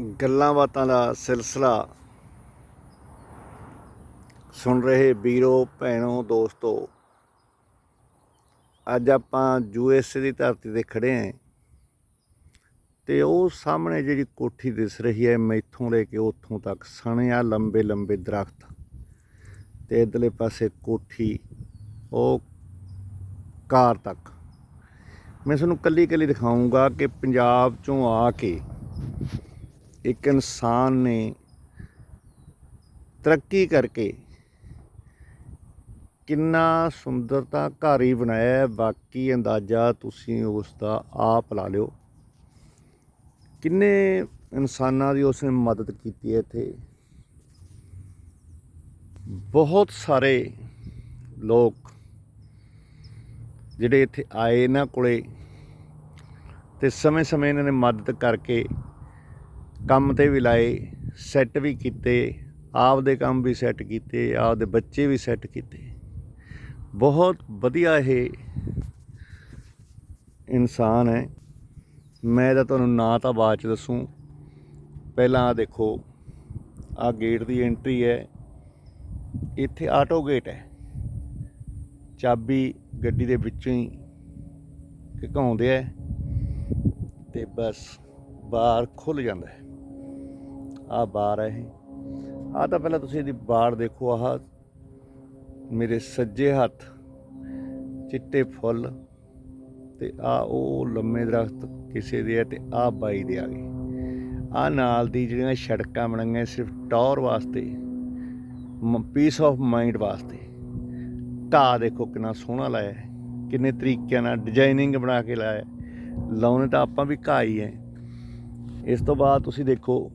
ਗੱਲਾਂ ਬਾਤਾਂ ਦਾ ਸਿਲਸਿਲਾ। ਸੁਣ ਰਹੇ ਵੀਰੋ, ਭੈਣੋ, ਦੋਸਤੋ, ਅੱਜ ਆਪਾਂ ਯੂਐਸਏ ਦੀ ਧਰਤੀ ਤੇ ਖੜੇ ਆਂ। ਤੇ ਉਹ ਸਾਹਮਣੇ ਜਿਹੜੀ ਕੋਠੀ ਦਿਸ ਰਹੀ ਹੈ, ਮੈਥੋਂ ਲੈ ਕੇ ਉੱਥੋਂ ਤੱਕ ਸਣੇ ਆ ਲੰਬੇ ਲੰਬੇ ਦਰਖਤ। ਤੇ ਇਧਰਲੇ ਪਾਸੇ ਕੋਠੀ, ਉਹ ਕਾਰ ਤੱਕ। ਮੈਂ ਤੁਹਾਨੂੰ ਕੱਲੀ ਕੱਲੀ ਦਿਖਾਉਂਗਾ ਕਿ ਪੰਜਾਬ ਚੋਂ ਆ ਕੇ ਇੱਕ ਇਨਸਾਨ ਨੇ ਤਰੱਕੀ ਕਰਕੇ ਕਿੰਨਾ ਸੁੰਦਰਤਾ ਘਰ ਹੀ ਬਣਾਇਆ ਬਾਕੀ ਅੰਦਾਜ਼ਾ ਤੁਸੀਂ ਉਸ ਦਾ ਆਪ ਲਾ ਲਿਓ। ਕਿੰਨੇ ਇਨਸਾਨਾਂ ਦੀ ਉਸਨੇ ਮਦਦ ਕੀਤੀ ਹੈ ਇੱਥੇ? ਬਹੁਤ ਸਾਰੇ ਲੋਕ ਜਿਹੜੇ ਇੱਥੇ ਆਏ ਇਹਨਾਂ ਕੋਲੇ ਤੇ ਸਮੇਂ-ਸਮੇਂ ਇਹਨਾਂ ਨੇ ਮਦਦ ਕਰਕੇ ਕੰਮ ਤੇ ਵੀ ਲਾਏ ਸੈੱਟ ਵੀ ਕੀਤੇ, ਆਪਦੇ ਕੰਮ ਵੀ ਸੈੱਟ ਕੀਤੇ, ਆਪਦੇ ਬੱਚੇ ਵੀ ਸੈੱਟ ਕੀਤੇ। ਬਹੁਤ ਵਧੀਆ ਇਹ ਇਨਸਾਨ ਹੈ। ਮੈਂ ਤਾਂ ਤੁਹਾਨੂੰ ਨਾਂ ਤਾਂ ਬਾਅਦ ਚ ਦੱਸੂ। ਪਹਿਲਾਂ ਆ ਦੇਖੋ ਆ ਗੇਟ ਦੀ ਐਂਟਰੀ ਹੈ। ਇੱਥੇ ਆਟੋ ਗੇਟ ਹੈ। ਚਾਬੀ ਗੱਡੀ ਦੇ ਵਿੱਚੋਂ ਹੀ ਘਕਾਉਂਦੇ ਆ ਤੇ ਬਸ ਬਾਹਰ ਖੁੱਲ ਜਾਂਦਾ ਹੈ। ਆ ਬਾਰ ਹੈ ਇਹ। ਆ ਤਾਂ ਪਹਿਲਾਂ ਤੁਸੀਂ ਇਹਦੀ ਬਾੜ ਦੇਖੋ, ਆਹ ਮੇਰੇ ਸੱਜੇ ਹੱਥ ਚਿੱਟੇ ਫੁੱਲ ਤੇ ਆ ਉਹ ਲੰਮੇ ਦਰਖਤ ਕਿਸੇ ਦੇ ਆ ਤੇ ਆ ਬਾਈ ਦੇ ਆ ਗਏ। ਆ ਨਾਲ ਦੀ ਜਿਹੜੀਆਂ ਸੜਕਾਂ ਬਣਾਈਆਂ ਸਿਰਫ ਟੌਰ ਵਾਸਤੇ ਪੀਸ ਆਫ ਮਾਈਂਡ ਵਾਸਤੇ। ਘਾਹ ਦੇਖੋ ਕਿੰਨਾ ਸੋਹਣਾ ਲਾਇਆ ਹੈ, ਕਿੰਨੇ ਤਰੀਕਿਆਂ ਨਾਲ ਡਿਜ਼ਾਈਨਿੰਗ ਬਣਾ ਕੇ ਲਾਇਆ ਲਾਉਣੇ ਤਾਂ ਆਪਾਂ ਵੀ ਘਾਹ ਹੀ ਹੈ। ਇਸ ਤੋਂ ਬਾਅਦ ਤੁਸੀਂ ਦੇਖੋ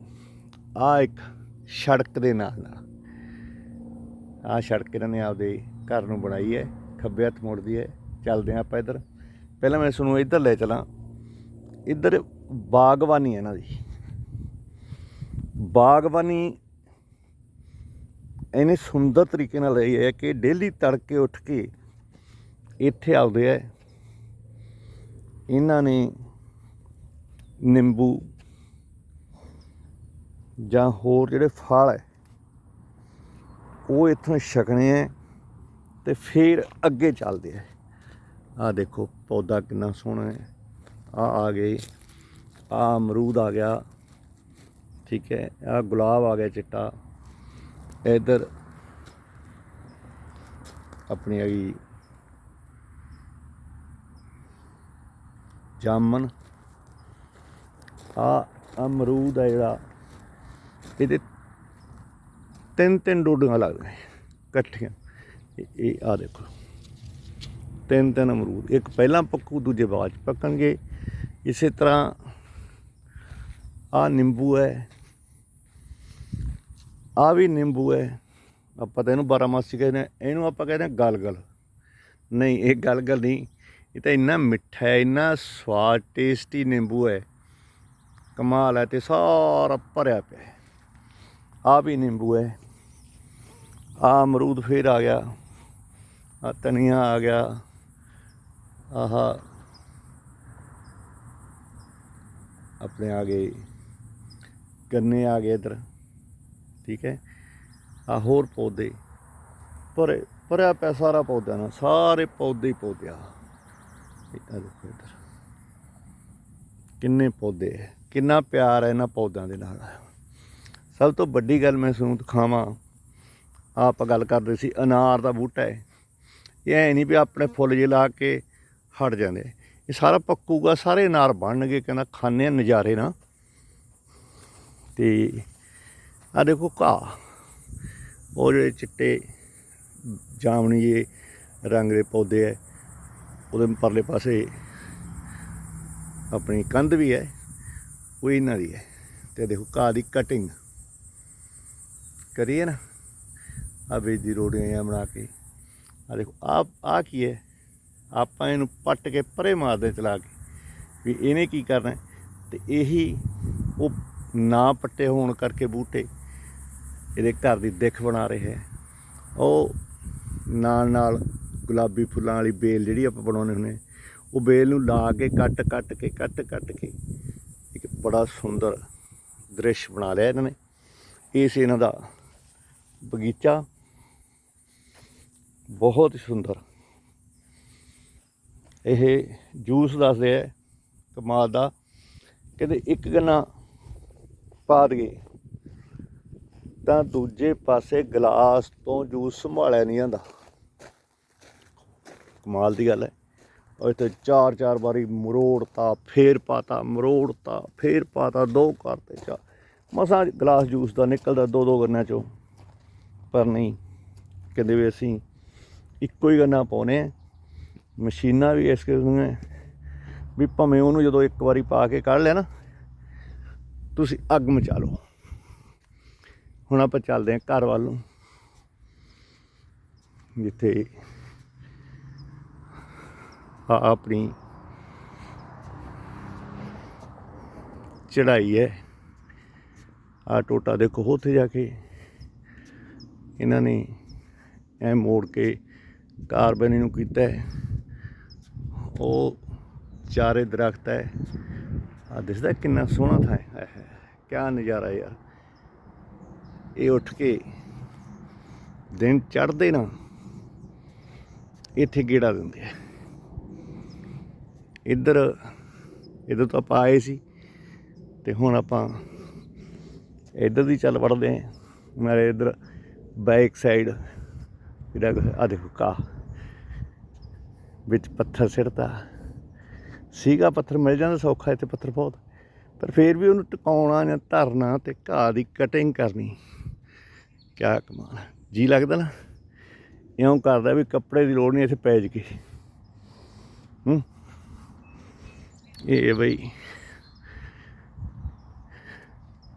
ਆ ਇੱਕ ਸੜਕ ਦੇ ਨਾਲ ਨਾਲ। ਆ ਸੜਕ ਇਹਨਾਂ ਨੇ ਆਪਦੇ ਘਰ ਨੂੰ ਬਣਾਈ ਹੈ ਖੱਬੇ ਹੱਥ ਮੁੜਦੀ ਹੈ। ਚੱਲਦੇ ਹਾਂ ਆਪਾਂ ਇੱਧਰ। ਪਹਿਲਾਂ ਮੈਂ ਤੁਹਾਨੂੰ ਇੱਧਰ ਲੈ ਚਲਾਂ। ਇੱਧਰ ਬਾਗਬਾਨੀ ਹੈ ਇਹਨਾਂ ਦੀ। ਬਾਗਬਾਨੀ ਇਹਨੇ ਸੁੰਦਰ ਤਰੀਕੇ ਨਾਲ ਲਈ ਹੈ ਕਿ ਡੇਲੀ ਤੜਕੇ ਉੱਠ ਕੇ ਇੱਥੇ ਆਉਂਦੇ ਆ ਇਹਨਾਂ ਨੇ ਨਿੰਬੂ ਜਾਂ ਹੋਰ ਜਿਹੜੇ ਫਲ ਹੈ, ਉਹ ਇੱਥੋਂ ਛਕਣੇ ਹੈ ਤੇ ਫਿਰ ਅੱਗੇ ਚੱਲਦੇ ਆ ਆ ਦੇਖੋ, ਪੌਦਾ ਕਿੰਨਾ ਸੋਹਣਾ ਹੈ। ਆ ਆ ਗਏ ਆ ਅਮਰੂਦ ਆ ਗਿਆ, ਠੀਕ ਹੈ ਆ ਗੁਲਾਬ ਆ ਗਿਆ ਚਿੱਟਾ। ਇਧਰ ਆਪਣੀ ਹੈਗੀ ਜਾਮਨ ਆ ਅਮਰੂਦ ਹੈ ਜਿਹੜਾ ਇਹਦੇ ਤਿੰਨ ਤਿੰਨ ਡੋਡੀਆਂ ਲੱਗਦੀਆਂ ਇਕੱਠੀਆਂ। ਇਹ- ਇਹ ਆ ਦੇਖੋ। ਤਿੰਨ ਤਿੰਨ ਅਮਰੂਦ ਇੱਕ ਪਹਿਲਾਂ ਪੱਕੂ ਦੂਜੇ ਬਾਅਦ 'ਚ ਪੱਕਣਗੇ। ਇਸੇ ਤਰ੍ਹਾਂ ਆ ਨਿੰਬੂ ਹੈ। ਆ ਵੀ ਨਿੰਬੂ ਹੈ। ਆਪਾਂ ਤਾਂ ਇਹਨੂੰ ਬਾਰਾਮਾਸੀ ਕਹਿੰਦੇ ਹਾਂ, ਇਹਨੂੰ ਆਪਾਂ ਕਹਿੰਦੇ ਹਾਂ ਗਲਗਲ। ਨਹੀਂ ਇਹ ਗਲਗਲ ਨਹੀਂ। ਇਹ ਤਾਂ ਇੰਨਾ ਮਿੱਠਾ ਹੈ ਇੰਨਾ ਸਵਾਦ ਟੇਸਟੀ ਨਿੰਬੂ ਹੈ। ਕਮਾਲ ਹੈ ਤੇ ਸਾਰਾ ਭਰਿਆ ਪਿਆ ਹੈ। ਆ ਵੀ ਨਿੰਬੂ ਹੈ ਆ ਅਮਰੂਦ ਫੇਰ ਆ ਗਿਆ। ਆ ਧਨੀਆ ਆ ਗਿਆ। ਆਹ। ਆਪਣੇ ਆ ਗਏ। ਗੰਨੇ ਆ ਗਏ ਇਧਰ। ਠੀਕ ਹੈ। ਆ ਹੋਰ ਪੌਦੇ। ਭਰੇ ਭਰਿਆ ਪਿਆ ਸਾਰਾ ਪੌਦਿਆਂ ਨਾਲ ਸਾਰੇ ਪੌਦੇ ਹੀ ਪੌਦੇ ਆ। ਇਹ ਦੇਖੋ ਇਧਰ। ਕਿੰਨੇ ਪੌਦੇ ਹੈ ਕਿੰਨਾ ਪਿਆਰ ਹੈ ਇਹਨਾਂ ਪੌਦਿਆਂ ਦੇ ਨਾਲ। ਸਭ ਤੋਂ ਵੱਡੀ ਗੱਲ ਮੈਂ ਤੁਹਾਨੂੰ ਦਿਖਾਵਾਂ ਆਪਾਂ ਗੱਲ ਕਰਦੇ ਸੀ, ਅਨਾਰ ਦਾ ਬੂਟਾ ਹੈ। ਇਹ ਐ ਨਹੀਂ ਵੀ ਆਪਣੇ ਫੁੱਲ ਜੇ ਲਾ ਕੇ ਹਟ ਜਾਂਦੇ। ਇਹ ਸਾਰਾ ਪੱਕੂਗਾ, ਸਾਰੇ ਅਨਾਰ ਬਣਨਗੇ, ਕਹਿੰਦਾ ਖਾਣੇ ਆ ਨਜ਼ਾਰੇ ਨਾ। ਤੇ ਆ ਦੇਖੋ ਘਾਹ, ਉਹ ਜਿਹੜੇ ਚਿੱਟੇ ਜਾਮਣੀ ਜੇ ਰੰਗ ਦੇ ਪੌਦੇ ਐ ਉਹਦੇ ਪਰਲੇ ਪਾਸੇ ਆਪਣੀ ਕੰਧ ਵੀ ਹੈ, ਉਹ ਇਹਨਾਂ ਦੀ ਹੈ। ਤੇ ਦੇਖੋ ਘਾਹ ਦੀ ਕਟਿੰਗ ਕਰੀਏ ਨਾ ਆ ਵੇਦੀ ਰੋੜੀਆਂ ਬਣਾ ਕੇ। ਆ ਦੇਖੋ ਆ ਆ ਕੀ ਹੈ? ਆਪਾਂ ਇਹਨੂੰ ਪੱਟ ਕੇ ਪਰੇ ਮਾਰਦੇ ਚਲਾ ਕੇ, ਵੀ ਇਹਨੇ ਕੀ ਕਰਨਾ ਹੈ? ਤੇ ਇਹੀ ਉਹ ਨਾ ਪੱਟੇ ਹੋਣ ਕਰਕੇ ਬੂਟੇ ਇਹਦੇ ਘਰ ਦੀ ਦਿੱਖ ਬਣਾ ਰਹੇ ਹੈ। ਉਹ ਨਾਲ ਨਾਲ ਗੁਲਾਬੀ ਫੁੱਲਾਂ ਵਾਲੀ ਬੇਲ ਜਿਹੜੀ ਆਪਾਂ ਬਣਾਉਂਦੇ ਹੁੰਦੇ ਉਹ ਬੇਲ ਨੂੰ ਲਾ ਕੇ ਕੱਟ ਕੱਟ ਕੇ ਕੱਟ ਕੱਟ ਕੇ ਇੱਕ ਬੜਾ ਸੁੰਦਰ ਦ੍ਰਿਸ਼ ਬਣਾ ਲਿਆ ਇਹਨਾਂ ਨੇ। ਇਸ ਇਹਨਾਂ ਦਾ ਬਗੀਚਾ ਬਹੁਤ ਸੁੰਦਰ। ਇਹ ਜੂਸ ਦੱਸਦੇ ਆ, ਕਮਾਲ ਦਾ। ਕਹਿੰਦੇ ਇੱਕ ਗੰਨਾ ਪਾ ਦਈਏ, ਤਾਂ ਦੂਜੇ ਪਾਸੇ ਗਲਾਸ ਤੋਂ ਜੂਸ ਸੰਭਾਲਿਆ ਨਹੀਂ ਜਾਂਦਾ। ਕਮਾਲ ਦੀ ਗੱਲ ਹੈ। ਉਹ ਇੱਥੇ ਚਾਰ ਚਾਰ ਵਾਰੀ ਮਰੋੜਤਾ, ਫੇਰ ਪਾਤਾ, ਮਰੋੜਤਾ, ਫੇਰ ਪਾਤਾ, ਦੋ ਕਰਤੇ ਚਾ ਮਸਾਂ ਗਲਾਸ ਜੂਸ ਦਾ ਨਿਕਲਦਾ ਦੋ ਦੋ ਗੰਨਿਆਂ ਚੋਂ। ਪਰ ਨਹੀਂ। ਕਹਿੰਦੇ ਵੀ ਅਸੀਂ ਇੱਕੋ ਹੀ ਗੰਨਾ ਪਾਉਨੇ ਆ ਮਸ਼ੀਨਾਂ ਵੀ ਇਸ ਕਿਸਮ ਦੀਆਂ। ਵੀ ਭਾਵੇਂ ਉਹਨੂੰ ਜਦੋਂ ਇੱਕ ਵਾਰੀ ਪਾ ਕੇ ਕੱਢ ਲਿਆ ਨਾ, ਤੁਸੀਂ ਅੱਗ ਮਚਾ ਲਓ। ਹੁਣ ਆਪਾਂ ਚੱਲਦੇ ਹਾਂ ਘਰ ਵੱਲ ਨੂੰ। ਜਿੱਥੇ ਆ ਆਪਣੀ ਚੜਾਈ ਹੈ। ਆ ਟੋਟਾ ਦੇਖੋ ਉੱਥੇ ਜਾ ਕੇ। ਇਹਨਾਂ ਨੇ ਐ ਮੋੜ ਕੇ ਕਾਰਬਨ ਨੂੰ ਕੀਤਾ ਉਹ ਚਾਰੇ ਦਰਖਤ ਹੈ। ਆ ਦਿਸਦਾ ਕਿੰਨਾ ਸੋਹਣਾ ਥਾਂ ਹੈ। ਕਿਆ ਨਜ਼ਾਰਾ ਯਾਰ। ਇਹ ਉੱਠ ਕੇ ਦਿਨ ਚੜ੍ਹਦੇ ਨਾ, ਇੱਥੇ ਗੇੜਾ ਦਿੰਦੇ ਆ। ਇੱਧਰ ਇੱਧਰ ਤੋਂ ਆਪਾਂ ਆਏ ਸੀ ਤੇ ਹੁਣ ਆਪਾਂ ਇੱਧਰ ਦੀ ਚੱਲ ਵੜਦੇ ਆ ਮੇਰੇ ਇੱਧਰ ਬੈਕ ਸਾਈਡ, ਜਿਹੜਾ ਆ ਦੇਖੋ ਕਾ, ਵਿੱਚ ਪੱਥਰ ਸਿਰਤਾ ਸੀਗਾ ਪੱਥਰ, ਮਿਲ ਜਾਂਦਾ ਸੌਖਾ ਇੱਥੇ ਪੱਥਰ ਬਹੁਤ। ਪਰ ਫੇਰ ਵੀ ਉਹਨੂੰ ਟਿਕਾਉਣਾ ਜਾਂ ਧਰਨਾ ਤੇ ਘਾਹ ਦੀ ਕਟਿੰਗ ਕਰਨੀ, ਕਿਆ ਕਮਾਲ। ਹੈ। ਜੀ ਲੱਗਦਾ ਨਾ, ਇਉਂ ਕਰਦਾ ਵੀ ਕੱਪੜੇ ਦੀ ਲੋੜ ਨਹੀਂ, ਇੱਥੇ ਪੈ ਜਗੇ ਹੂੰ। ਇਹ ਬਈ,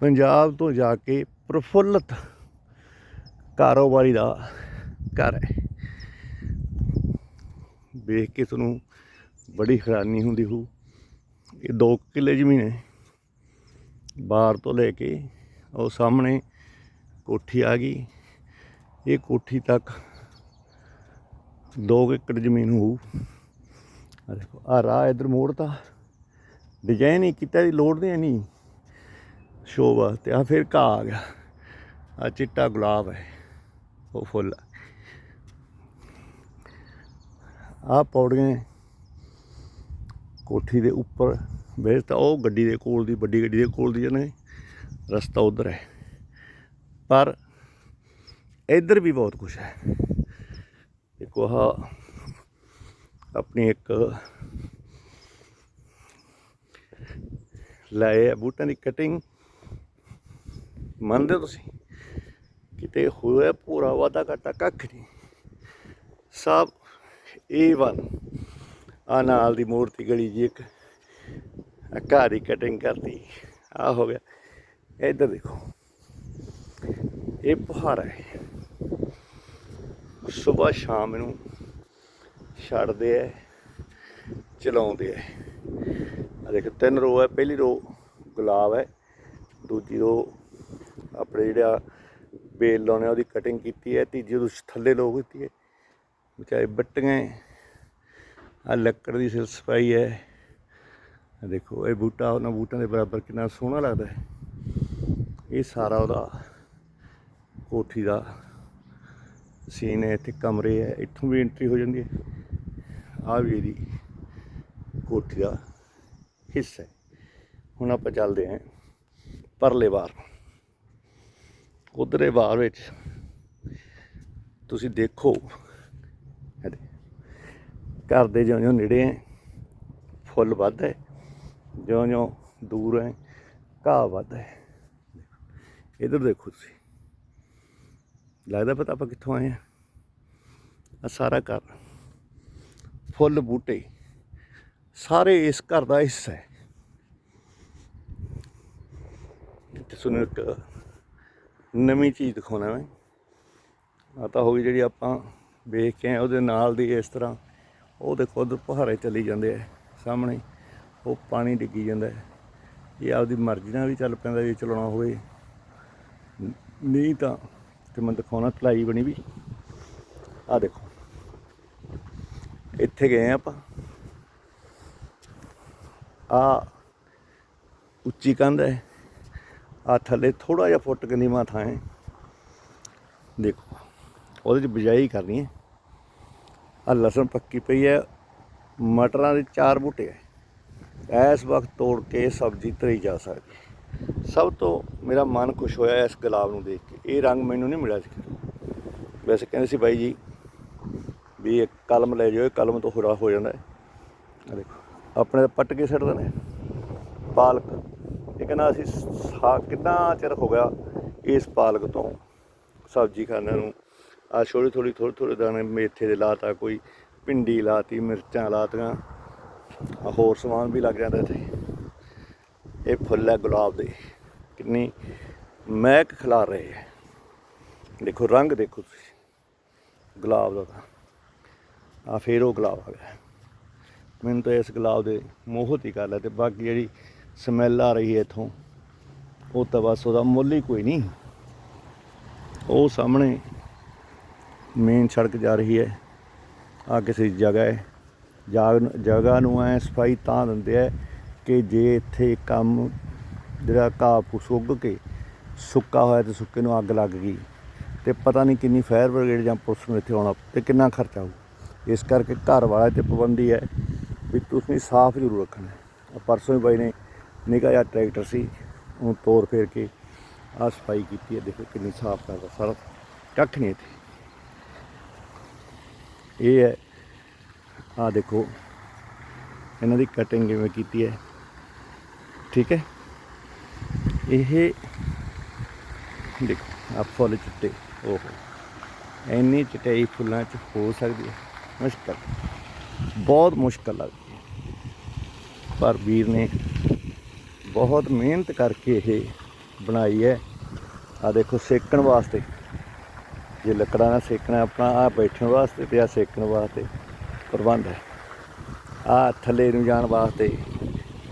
ਪੰਜਾਬ ਤੋਂ ਜਾ ਕੇ ਪ੍ਰਫੁੱਲਤ ਕਾਰੋਬਾਰੀ ਦਾ ਘਰ ਹੈ। ਵੇਖ ਕੇ ਤੁਹਾਨੂੰ ਬੜੀ ਹੈਰਾਨੀ ਹੁੰਦੀ ਹੋਊ। ਇਹ 2 ਕਿੱਲੇ ਜ਼ਮੀਨ ਹੈ। ਬਾਹਰ ਤੋਂ ਲੈ ਕੇ ਉਹ ਸਾਹਮਣੇ ਕੋਠੀ ਆ ਗਈ। ਇਹ ਕੋਠੀ ਤੱਕ 2 ਏਕੜ ਜ਼ਮੀਨ ਹੋਊ। ਆ ਦੇਖੋ ਆ ਰਾਹ ਇਧਰ ਮੋੜਤਾ। ਡਿਜ਼ਾਈਨ ਹੀ ਕੀਤਾ ਦੀ ਲੋੜ ਨਹੀਂ ਨਹੀਂ ਸ਼ੋਅ ਵਾਸਤੇ। ਆ ਫਿਰ ਘਾਹ ਆ ਗਿਆ। ਆ ਚਿੱਟਾ ਗੁਲਾਬ ਹੈ। ਉਹ ਫੁੱਲ ਆ। ਪੌੜੀਆਂ ਕੋਠੀ ਦੇ ਉੱਪਰ ਵੇਖ ਤਾਂ ਉਹ ਗੱਡੀ ਦੇ ਕੋਲ ਦੀ, ਵੱਡੀ ਗੱਡੀ ਦੇ ਕੋਲ ਦੀ ਜਨੇ ਰਸਤਾ ਉਧਰ ਹੈ। ਪਰ ਇੱਧਰ ਵੀ ਬਹੁਤ ਕੁਝ ਹੈ। ਦੇਖੋ ਆਹ ਆਪਣੀ ਇੱਕ ਲਾਏ ਆ ਬੂਟਾਂ ਦੀ ਕਟਿੰਗ। ਮੰਨਦੇ ਹੋ ਤੁਸੀਂ? ਕਿਤੇ ਹੋਇਆ ਪੂਰਾ ਵਾਦਾ ਘਾਟਾ ਕੱਖ ਨਹੀਂ। ਸਭ A1 ਆ ਨਾਲ ਦੀ ਮੂਰਤੀ ਗਲੀ ਜੀ ਇੱਕ। ਘਰ ਹੀ ਕਟਿੰਗ ਕਰਤੀ। ਆ ਹੋ ਗਿਆ। ਇੱਧਰ ਦੇਖੋ। ਇਹ ਪਹਾੜ ਹੈ। ਸਵੇਰ ਸ਼ਾਮ ਨੂੰ ਛੱਡਦੇ ਐ ਚਲਾਉਂਦੇ ਐ ਆ ਦੇਖ, ਤਿੰਨ ਰੋ ਹੈ। ਪਹਿਲੀ ਰੋ ਗੁਲਾਬ ਹੈ। ਦੂਜੀ ਰੋ ਆਪਣੇ ਜਿਹੜਾ ਬੇਲ ਲਾਉਣੇ ਆ ਉਹਦੀ ਕਟਿੰਗ ਕੀਤੀ ਹੈ, ਤੀਜੀ ਰੋ ਥੱਲੇ ਲੋ ਕੀਤੀ ਹੈ। ਵਿਚਾਰੇ ਬੱਟੀਆਂ ਆ ਲੱਕੜ ਦੀ ਸਿਰ ਸਫ਼ਾਈ ਹੈ। ਦੇਖੋ, ਇਹ ਬੂਟਾ, ਉਹਨਾਂ ਬੂਟਾਂ ਦੇ ਬਰਾਬਰ ਕਿੰਨਾ ਸੋਹਣਾ ਲੱਗਦਾ ਹੈ। ਇਹ ਸਾਰਾ ਉਹਦਾ ਕੋਠੀ ਦਾ ਸੀਨ ਹੈ, ਇੱਥੇ ਕਮਰੇ ਹੈ, ਇੱਥੋਂ ਵੀ ਐਂਟਰੀ ਹੋ ਜਾਂਦੀ ਹੈ। ਆ ਵੀ ਇਹਦੀ ਕੋਠੀ ਦਾ ਹਿੱਸਾ ਹੈ। ਹੁਣ ਆਪਾਂ ਚੱਲਦੇ ਹਾਂ ਪਰਲੇ ਵਾਰ। ਉਧਰੇ ਬਾਰ ਵਿੱਚ। ਤੁਸੀਂ ਦੇਖੋ। ਘਰ ਦੇ ਜਿਉਂ ਜਿਉਂ ਨੇੜੇ ਹੈ। ਫੁੱਲ ਵੱਧ ਹੈ। ਜਿਉਂ ਜਿਉਂ ਦੂਰ ਹੈ। ਘਾਹ ਵੱਧ ਹੈ। ਇਧਰ ਦੇਖੋ ਤੁਸੀਂ। ਲੱਗਦਾ ਪਤਾ ਆਪਾਂ ਕਿੱਥੋਂ ਆਏ ਆ ਆ ਸਾਰਾ ਘਰ। ਫੁੱਲ ਬੂਟੇ। ਸਾਰੇ ਇਸ ਘਰ ਦਾ ਹਿੱਸਾ ਹੈ। ਤੇ ਸੁਣੋ ਇੱਕ ਨਵੀਂ ਚੀਜ਼ ਦਿਖਾਉਣਾ ਮੈਂ। ਆ ਤਾਂ ਹੋ ਗਈ ਜਿਹੜੀ ਆਪਾਂ ਵੇਖ ਕੇ ਉਹਦੇ ਨਾਲ ਦੀ ਇਸ ਤਰ੍ਹਾਂ। ਉਹ ਦੇਖੋ, ਉਧਰ ਪਹਾੜੇ ਚੱਲੀ ਜਾਂਦੇ ਆ, ਸਾਹਮਣੇ। ਉਹ ਪਾਣੀ ਡਿੱਗੀ ਜਾਂਦਾ ਇਹ ਆਪਦੀ ਮਰਜ਼ੀ ਨਾਲ ਵੀ ਚੱਲ ਪੈਂਦਾ, ਜੇ ਚਲਾਉਣਾ ਹੋਵੇ। ਨਹੀਂ ਤਾਂ ਤੇ ਮੈਂ ਦਿਖਾਉਣਾ, ਢਲਾਈ ਬਣੀ ਵੀ। ਆ ਦੇਖੋ। ਇੱਥੇ ਗਏ ਆ ਆਪਾਂ। ਆ ਉੱਚੀ ਕੰਧ ਹੈ। ਆ ਥੱਲੇ ਥੋੜਾ ਜਿਹਾ ਫੁੱਟ ਕੇ ਨੀਵਾਂ ਥਾਂ ਹੈ। ਦੇਖੋ, ਉਹਦੇ ਚ ਬਿਜਾਈ ਕਰਨੀ ਹੈ। ਆ ਲਸਣ ਪੱਕੀ ਪਈ ਹੈ, ਮਟਰਾਂ ਦੇ ਚਾਰ ਬੂਟੇ ਹੈ। ਇਸ ਵਕਤ ਤੋੜ ਕੇ ਸਬਜ਼ੀ ਤਰੀ ਜਾ ਸਕਦੀ ਸਭ ਤੋਂ ਮੇਰਾ ਮਨ ਖੁਸ਼ ਹੋਇਆ ਇਸ ਗੁਲਾਬ ਨੂੰ ਦੇਖ ਕੇ। ਇਹ ਰੰਗ ਮੈਨੂੰ ਨਹੀਂ ਮਿਲਿਆ ਸੀ ਕਿਤੇ। ਵੈਸੇ ਕਹਿੰਦੇ ਸੀ ਬਾਈ ਜੀ ਵੀ ਇਹ ਕਲਮ ਲੈ ਜਾਓ ਇਹ ਕਲਮ ਤੋਂ ਹੁਰਾ ਹੋ ਜਾਂਦਾ ਹੈ। ਦੇਖੋ, ਆਪਣੇ ਤਾਂ ਪੱਟ ਕੇ ਛੱਡਦੇ ਨੇ ਪਾਲਕ। ਇਹ ਕਹਿੰਦਾ ਅਸੀਂ ਸਾ, ਕਿੰਨਾ ਚਿਰ ਹੋ ਗਿਆ ਇਸ ਪਾਲਕ ਤੋਂ ਸਬਜ਼ੀ ਖਾਣੇ ਨੂੰ? ਆ ਛੋਟੀ ਥੋੜੀ ਥੋੜੀ ਥੋੜੇ ਦਾਣੇ ਮੇਥੇ ਦੇ ਲਾਤਾ, ਕੋਈ ਭਿੰਡੀ ਲਾਤੀ, ਮਿਰਚਾਂ ਲਾਤੀਆਂ, ਆਹ ਹੋਰ ਸਮਾਨ ਵੀ ਲੱਗ ਜਾਂਦਾ ਇੱਥੇ। ਇਹ ਫੁੱਲ ਹੈ ਗੁਲਾਬ ਦੇ। ਕਿੰਨੀ ਮਹਿਕ ਖਿਲਾਰ ਰਹੇ ਹੈ। ਦੇਖੋ, ਰੰਗ ਦੇਖੋ ਤੁਸੀਂ। ਗੁਲਾਬ ਦਾ ਤਾਂ। ਆ ਫੇਰ ਉਹ ਗੁਲਾਬ ਆ ਗਿਆ। ਮੈਨੂੰ ਤਾਂ ਇਸ ਗੁਲਾਬ ਦੇ ਮੋਹਤ ਹੀ ਗੱਲ ਹੈ ਤੇ ਬਾਕੀ ਜਿਹੜੀ ਸਮੈਲ ਆ ਰਹੀ ਹੈ ਇਥੋਂ। ਉਹ ਤਾਂ ਬਸ ਉਹਦਾ ਮੁੱਲ ਹੀ ਕੋਈ ਨਹੀਂ। ਉਹ ਸਾਹਮਣੇ ਮੇਨ ਸੜਕ ਜਾ ਰਹੀ ਹੈ। ਆ ਕਿਸੇ ਜਗ੍ਹਾ ਹੈ। ਜਾਗ- ਜਗ੍ਹਾ ਨੂੰ ਐ ਸਫ਼ਾਈ ਤਾਂ ਦਿੰਦੇ ਆ ਕਿ ਜੇ ਇੱਥੇ ਕੰਮ ਜਿਹੜਾ ਘਾਹ ਫੂਸ ਉੱਗ ਕੇ ਸੁੱਕਾ ਹੋਇਆ ਤੇ ਸੁੱਕੇ ਨੂੰ ਅੱਗ ਲੱਗ ਗਈ ਤੇ ਪਤਾ ਨਹੀਂ ਕਿੰਨੀ ਫਾਇਰ ਬ੍ਰਿਗੇਡ ਜਾਂ ਪੁਲਿਸ ਨੂੰ ਇੱਥੇ ਆਉਣਾ ਤੇ ਕਿੰਨਾ ਖਰਚਾ ਆਊ। ਇਸ ਕਰਕੇ ਘਰ ਵਾਲਾ ਤੇ ਪਾਬੰਦੀ ਹੈ ਵੀ ਤੁਸੀਂ ਸਾਫ਼ ਜ਼ਰੂਰ ਰੱਖਣਾ। ਪਰਸੋਂ ਹੀ ਬਾਈ ਨੇ ਨਿੱਕਾ ਜਿਹਾ ਟਰੈਕਟਰ ਸੀ, ਉਹਨੂੰ ਤੋਰ ਫੇਰ ਕੇ ਆ ਸਫ਼ਾਈ ਕੀਤੀ ਹੈ, ਦੇਖੋ ਕਿੰਨੀ ਸਾਫ਼ ਕਰਦਾ, ਸਾਰਾ ਕੱਖ ਨਹੀਂ ਇੱਥੇ। ਇਹ ਹੈ ਆ ਦੇਖੋ, ਇਹਨਾਂ ਦੀ ਕਟਿੰਗ ਕਿਵੇਂ ਕੀਤੀ ਹੈ, ਠੀਕ ਹੈ? ਇਹ ਦੇਖੋ ਆ ਫੁੱਲ ਚਿੱਟੇ, ਓਹੋ, ਇੰਨੀ ਚਟਾਈ ਫੁੱਲਾਂ 'ਚ ਹੋ ਸਕਦੀ ਹੈ, ਮੁਸ਼ਕਲ, ਬਹੁਤ ਮੁਸ਼ਕਲ ਲੱਗਦੀ ਹੈ। ਪਰ ਵੀਰ ਨੇ ਬਹੁਤ ਮਿਹਨਤ ਕਰਕੇ ਇਹ ਬਣਾਈ ਹੈ। ਆ ਦੇਖੋ, ਸੇਕਣ ਵਾਸਤੇ। ਜੇ ਲੱਕੜਾਂ ਨਾਲ ਸੇਕਣਾ ਆਪਣਾ ਆ ਬੈਠਣ ਵਾਸਤੇ ਤੇ ਆ ਸੇਕਣ ਵਾਸਤੇ ਪ੍ਰਬੰਧ ਹੈ। ਆ ਥੱਲੇ ਨੂੰ ਜਾਣ ਵਾਸਤੇ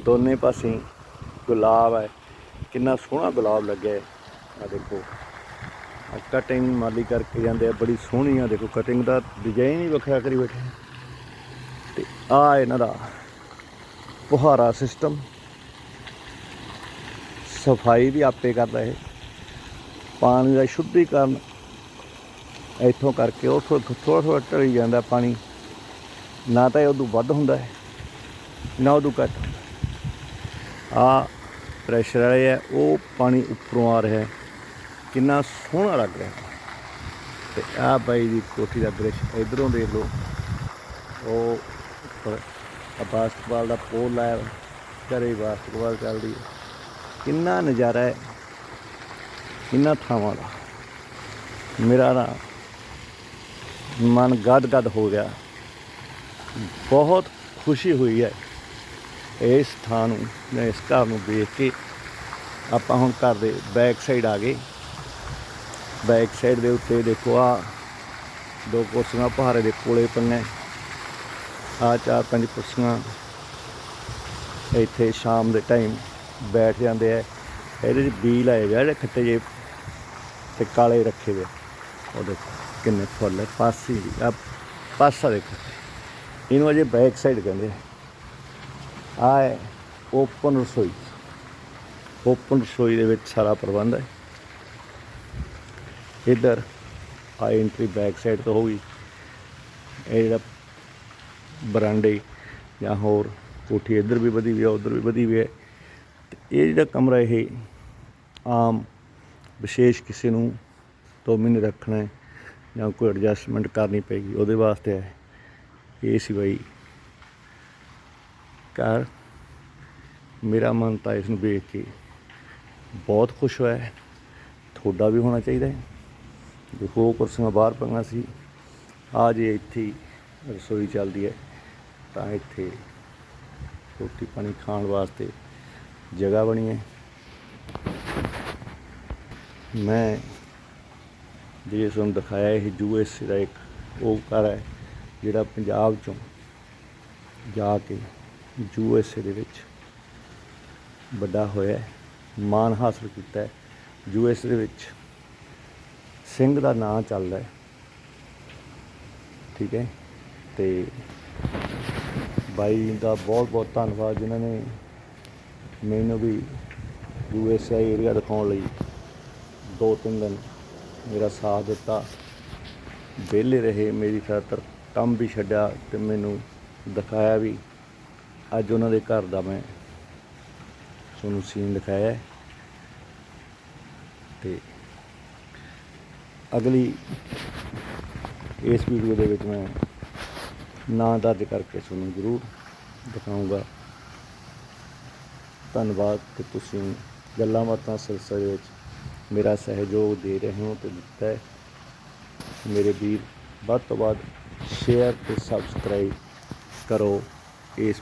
ਦੋਨੇ ਪਾਸੇ ਗੁਲਾਬ ਹੈ। ਕਿੰਨਾ ਸੋਹਣਾ ਗੁਲਾਬ ਲੱਗਿਆ ਹੈ। ਆ ਦੇਖੋ ਆ ਕਟਿੰਗ ਮਾਲੀ ਕਰਕੇ ਜਾਂਦੇ ਆ, ਬੜੀ ਸੋਹਣੀ ਆ। ਦੇਖੋ ਕਟਿੰਗ ਦਾ ਡਿਜ਼ਾਈਨ ਹੀ ਵੱਖਰਾ ਕਰੀ ਬੈਠੇ ਆ। ਤੇ ਆ ਇਹਨਾਂ ਦਾ ਪੁਹਾਰਾ ਸਿਸਟਮ ਸਫ਼ਾਈ ਵੀ ਆਪੇ ਕਰਦਾ ਇਹ ਪਾਣੀ ਦਾ ਸ਼ੁੱਧੀਕਰਨ ਇੱਥੋਂ ਕਰਕੇ ਉਹ ਥੋੜਾ ਥੋੜਾ ਢਲੀ ਜਾਂਦਾ ਪਾਣੀ। ਨਾ ਤਾਂ ਇਹ ਉਦੋਂ ਵੱਧ ਹੁੰਦਾ ਹੈ, ਨਾ ਉਦੋਂ ਘੱਟ। ਆ ਪ੍ਰੈਸ਼ਰ ਵਾਲੇ ਆ, ਉਹ ਪਾਣੀ ਉੱਪਰੋਂ ਆ ਰਿਹਾ ਕਿੰਨਾ ਸੋਹਣਾ ਲੱਗ ਰਿਹਾ ਤੇ ਆ ਬਾਈ ਦੀ ਕੋਠੀ ਦਾ ਦ੍ਰਿਸ਼ ਇਧਰੋਂ ਦੇਖ ਲਓ। ਉਹ ਉੱਪਰ ਬਾਸਕਟਬਾਲ ਦਾ ਪੋਲ ਲਾਇਆ ਵਾ। ਘਰੇ ਬਾਸਕਟਬਾਲ ਚੱਲਦੀ ਹੈ। ਕਿੰਨਾ ਨਜ਼ਾਰਾ ਹੈ, ਕਿੰਨਾ ਥਾਵਾਂ ਦਾ। ਮੇਰਾ ਨਾ ਮਨ ਗਦ ਗਦ ਹੋ ਗਿਆ। ਬਹੁਤ ਖੁਸ਼ੀ ਹੋਈ ਹੈ ਇਸ ਥਾਂ ਨੂੰ ਜਾਂ ਇਸ ਘਰ ਨੂੰ ਵੇਖ ਕੇ। ਆਪਾਂ ਹੁਣ ਘਰ ਦੇ ਬੈਕ ਸਾਈਡ ਆ ਗਏ। ਬੈਕ ਸਾਈਡ ਦੇ ਉੱਤੇ ਦੇਖੋ ਆ ਦੋ ਕੁਰਸੀਆਂ ਪਹਾੜੇ ਦੇ ਕੋਲੇ ਪਈਆਂ ਆ ਚਾਰ ਪੰਜ ਕੁਰਸੀਆਂ ਇੱਥੇ ਸ਼ਾਮ ਦੇ ਟਾਈਮ ਬੈਠ ਜਾਂਦੇ ਆ। ਇਹਦੇ 'ਚ ਬੀ ਲਾਏ ਗਏ ਜਿਹੜੇ ਖੱਟੇ ਜੇ ਤੇ ਕਾਲੇ ਰੱਖੇ ਵੇ ਉਹ ਦੇਖੋ ਕਿੰਨੇ ਫੁੱਲ ਹੈ ਪਾਸੀ ਦੀ ਆ ਪਾਸਾ ਦੇਖੋ। ਇਹਨੂੰ ਅਜੇ ਬੈਕ ਸਾਈਡ ਕਹਿੰਦੇ ਆ। ਓਪਨ ਰਸੋਈ। ਓਪਨ ਰਸੋਈ ਦੇ ਵਿੱਚ ਸਾਰਾ ਪ੍ਰਬੰਧ ਹੈ। ਇੱਧਰ ਆ ਐਂਟਰੀ ਬੈਕ ਸਾਈਡ ਤੋਂ ਹੋਊਗੀ। ਇਹ ਜਿਹੜਾ ਬਰਾਂਡੇ ਜਾਂ ਹੋਰ ਕੋਠੀ ਇੱਧਰ ਵੀ ਵਧੀ ਵੀ ਹੈ ਉੱਧਰ ਵੀ ਵਧੀ ਵੀ ਹੈ ਇਹ ਜਿਹੜਾ ਕਮਰਾ ਇਹ ਆਮ ਵਿਸ਼ੇਸ਼ ਕਿਸੇ ਨੂੰ ਦੋ ਮਹੀਨੇ ਰੱਖਣਾ ਹੈ ਜਾਂ ਕੋਈ ਐਡਜਸਟਮੈਂਟ ਕਰਨੀ ਪਏਗੀ, ਉਹਦੇ ਵਾਸਤੇ ਹੈ। ਇਹ ਸੀ ਬਈ ਘਰ। ਮੇਰਾ ਮਨ ਤਾਂ ਇਸ ਨੂੰ ਵੇਖ ਕੇ ਬਹੁਤ ਖੁਸ਼ ਹੋਇਆ ਹੈ। ਤੁਹਾਡਾ ਵੀ ਹੋਣਾ ਚਾਹੀਦਾ ਹੈ। ਦੇਖੋ ਕੁਰਸੀਆਂ ਬਾਹਰ ਪਈਆਂ ਸੀ। ਆ ਜੇ ਇੱਥੇ ਰਸੋਈ ਚੱਲਦੀ ਹੈ। ਤਾਂ ਇੱਥੇ ਰੋਟੀ ਪਾਣੀ ਖਾਣ ਵਾਸਤੇ ਜਗ੍ਹਾ ਬਣੀ ਹੈ। ਮੈਂ ਜੇ ਤੁਹਾਨੂੰ ਦਿਖਾਇਆ ਇਹ ਯੂਐਸ ਦਾ ਇੱਕ ਉਹ ਘਰ ਹੈ ਜਿਹੜਾ ਪੰਜਾਬ ਚੋਂ ਜਾ ਕੇ ਯੂਐਸਏ ਦੇ ਵਿੱਚ ਵੱਡਾ ਹੋਇਆ ਹੈ, ਮਾਣ ਹਾਸਲ ਕੀਤਾ ਹੈ। ਯੂਐਸ ਦੇ ਵਿੱਚ ਸਿੰਘ ਦਾ ਨਾਂ ਚੱਲਦਾ ਹੈ। ਠੀਕ ਹੈ। ਤੇ ਬਾਈ ਦਾ ਬਹੁਤ ਬਹੁਤ ਧੰਨਵਾਦ ਜਿਨ੍ਹਾਂ ਨੇ ਮੈਨੂੰ ਵੀ ਯੂਐਸਏ ਏਰੀਆ ਦਿਖਾਉਣ ਲਈ ਦੋ ਤਿੰਨ ਦਿਨ ਮੇਰਾ ਸਾਥ ਦਿੱਤਾ ਵਿਹਲੇ ਰਹੇ ਮੇਰੀ ਖਾਤਰ, ਕੰਮ ਵੀ ਛੱਡਿਆ ਤੇ ਮੈਨੂੰ ਦਿਖਾਇਆ ਵੀ ਅੱਜ ਉਹਨਾਂ ਦੇ ਘਰ ਦਾ ਮੈਂ ਤੁਹਾਨੂੰ ਸੀਨ ਦਿਖਾਇਆ ਹੈ। ਤੇ ਅਗਲੀ ਇਸ ਵੀਡੀਓ ਦੇ ਵਿੱਚ ਮੈਂ ਨਾਂ ਦਰਜ ਕਰਕੇ ਤੁਹਾਨੂੰ ਜ਼ਰੂਰ ਦਿਖਾਊਂਗਾ ਧੰਨਵਾਦ ਕਿ ਤੁਸੀਂ ਗੱਲਾਂ ਬਾਤਾਂ ਸਿਲਸਿਲੇ ਵਿੱਚ ਮੇਰਾ ਸਹਿਯੋਗ ਦੇ ਰਹੇ ਹੋ ਤੇ ਦਿੱਤਾ ਹੈ। ਮੇਰੇ ਵੀਰ, ਵੱਧ ਤੋਂ ਵੱਧ ਸ਼ੇਅਰ ਤੇ ਸਬਸਕ੍ਰਾਈਬ ਕਰੋ ਇਸ